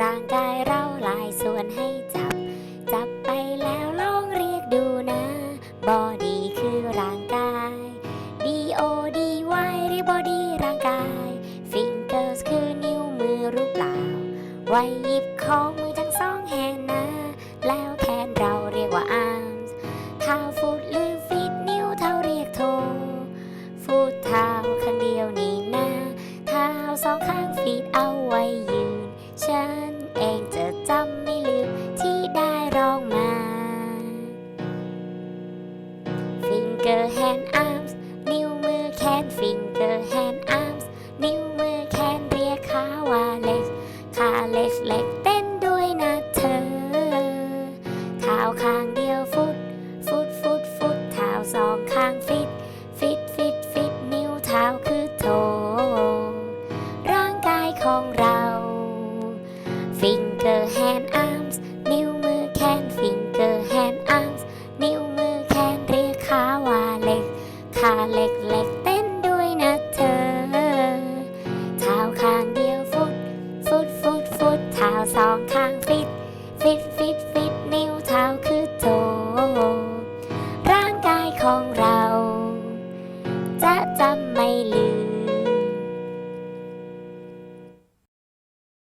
ร่างกายเราหลายส่วนให้จับ จับไปแล้วลองเรียกดูนะ บอดีคือร่างกาย B O D Y เรียกบอดีร่างกาย Fingers คือนิ้วมือรู้เปล่า ไว้หยิบของมือ นิ้วมือแขนเรียกขาว่าเล็กขาเล็กเล็กเต้นด้วยนะเธอเท้าข้างเดียวฟุต ฟุตฟุตฟุตเท้าสองข้างฟิต ฟิตฟิตฟิตนิ้วเท้าคือโถ ร่างกายของเรา finger hand arms นิ้วมือแขน finger hand arms นิ้วมือแขนเรียกขาว่าเล็กขาเล็กเล็ก ท้าสองข้างฟิต ฟิตฟิตฟิตนิ้วเท้าคือโจ ร่างกายของเรา จะจะ